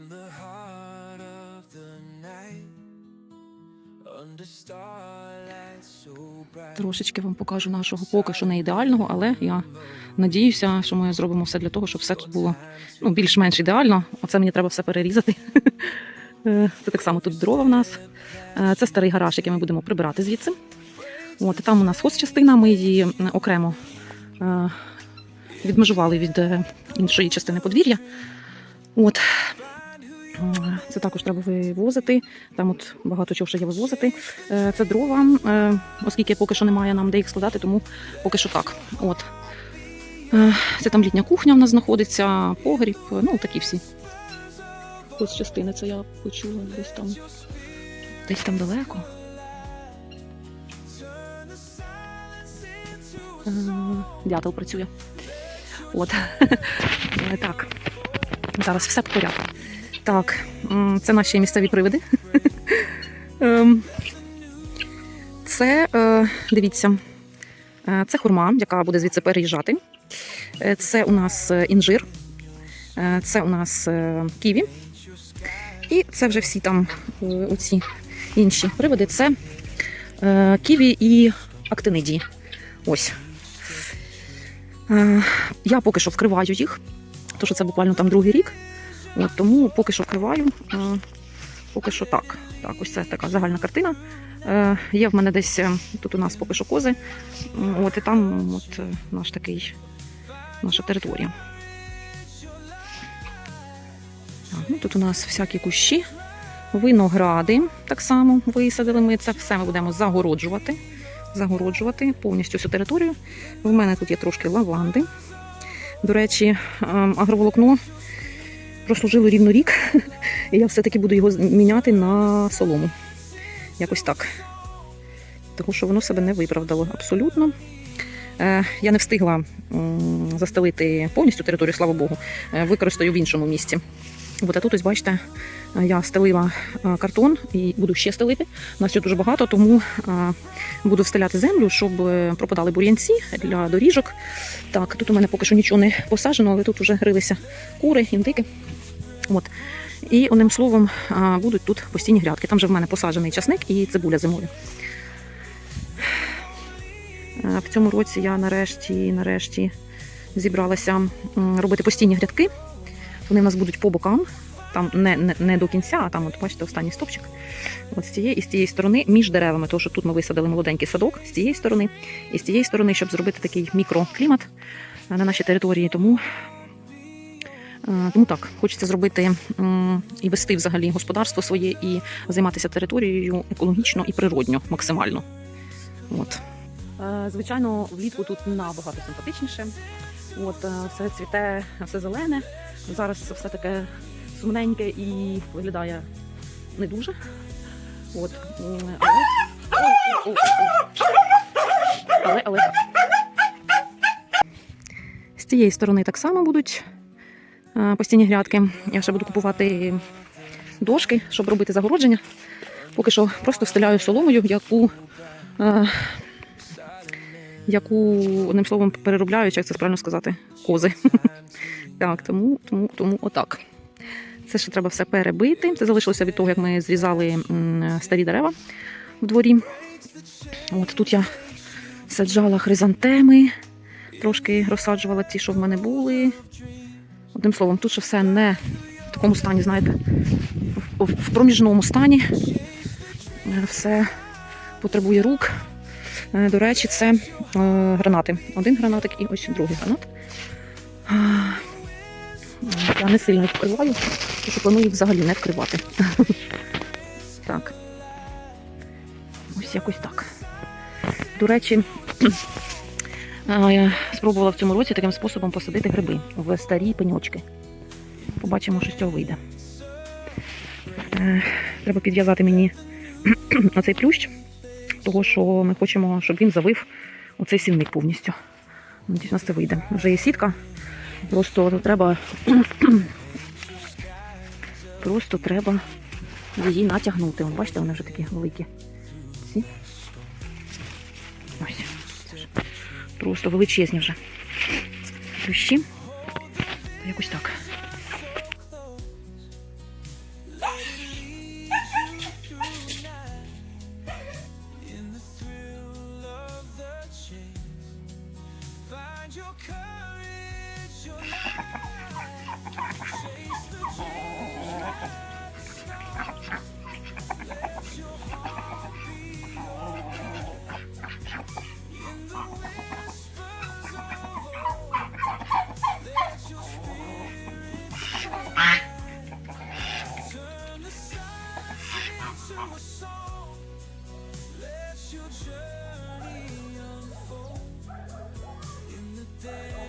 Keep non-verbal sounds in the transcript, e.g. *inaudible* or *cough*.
In the heart of the night, under starlight so bright. Трошечки вам покажу нашого поки що не ідеального, але я надіюся, що ми зробимо все для того, щоб все тут було ну, більш-менш ідеально. Оце мені треба все перерізати. Е, Це так само тут дрова в нас. Е, Це старий гараж, який ми будемо прибирати звідси. От, там у нас хозчастина, ми її окремо е, відмежували від іншої частини подвір'я. От. Це також треба вивозити. Там от багато чого ще є вивозити. Е, Це дрова, е, оскільки поки що немає нам де їх складати, тому поки що так. От. Е, Це там літня кухня в нас знаходиться, погріб, ну такі всі. Ось частини, це я почула десь там. Десь там далеко. Дятел працює. От. *laughs* Так. Зараз все по порядку. Так, це наші місцеві привиди. *laughs* Ем, Це, е, дивіться, е, це хурма, яка буде звідси переїжджати. Е, Це у нас інжир, це у нас ківі. І це вже всі там оці інші приводи. Це ківі і актинидії. Ось. Я поки що вкриваю їх, тому що це буквально там другий рік. От, тому поки що вкриваю. е, Поки що так. Так, ось це така загальна картина. Е, є в мене десь е, тут у нас поки що кози. От і там от е, наш такий, наша територія. Так, ну, тут у нас всякі кущі, виногради так само висадили. Ми це все ми будемо загороджувати. Загороджувати повністю всю територію. В мене тут є трошки лаванди. До речі, ем, агроволокно прослужило рівно рік, *laughs* і я все-таки буду його міняти на солому. Якось так. Тому що воно себе не виправдало абсолютно. Е, Я не встигла застелити повністю територію, слава Богу, Е, використаю в іншому місці. От, а тут ось бачите, е, я стелила картон і буду ще стелити. У нас цього дуже багато, тому буду встеляти землю, щоб пропадали бур'янці для доріжок. Так, тут у мене поки що нічого не посаджено, але тут вже грилися кури, індики. От. І одним словом будуть тут постійні грядки. Там же в мене посаджений часник і цибуля зимою. В цьому році я нарешті, нарешті зібралася робити постійні грядки. Вони в нас будуть по бокам, там не, не, не до кінця, а там, от бачите, останній стопчик. От з цієї і з цієї сторони між деревами, тому що тут ми висадили молоденький садок з цієї сторони, і з цієї сторони, щоб зробити такий мікроклімат на нашій території. Тому Тому так, хочеться зробити і вести взагалі господарство своє і займатися територією екологічно і природньо максимально. От. Е, Звичайно, влітку тут набагато симпатичніше. От, е, все цвіте, все зелене. Зараз все таке сумненьке і виглядає не дуже. От. Але, ой. але, але. З цієї сторони так само будуть е, постійні грядки. Я ще буду купувати дошки, щоб робити загородження. Поки що просто встеляю соломою, яку, яку одним словом переробляю, як це правильно сказати, кози. *laughs* Так, тому, тому, тому отак. Це ще треба все перебити. Це залишилося від того, як ми зрізали старі дерева в дворі. От тут я саджала хризантеми, трошки розсаджувала ті, що в мене були. Одним словом, тут ще все не в такому стані, знаєте, в, проміжному стані. Е, Все потребує рук. Е, До речі, це е, гранати. Один гранатик і ось другий гранат. Я не сильно вкриваю, тому що планую їх взагалі не вкривати. *laughs* Так. Ось якось так. До речі, спробувала в цьому році таким способом посадити гриби в старі пеньочки. Побачимо, що з цього вийде. Е, Треба підв'язати мені *clears throat* оцей плющ, того що ми хочемо, щоб він завив оцей сінник повністю. Надіюсь, у нас це вийде. Вже є сітка. Просто треба. *clears throat* Просто треба її натягнути. Бачите, вони вже такі великі. Просто величезні вже. Плющі. Якось так. sing a song. Let your journey unfold in the day.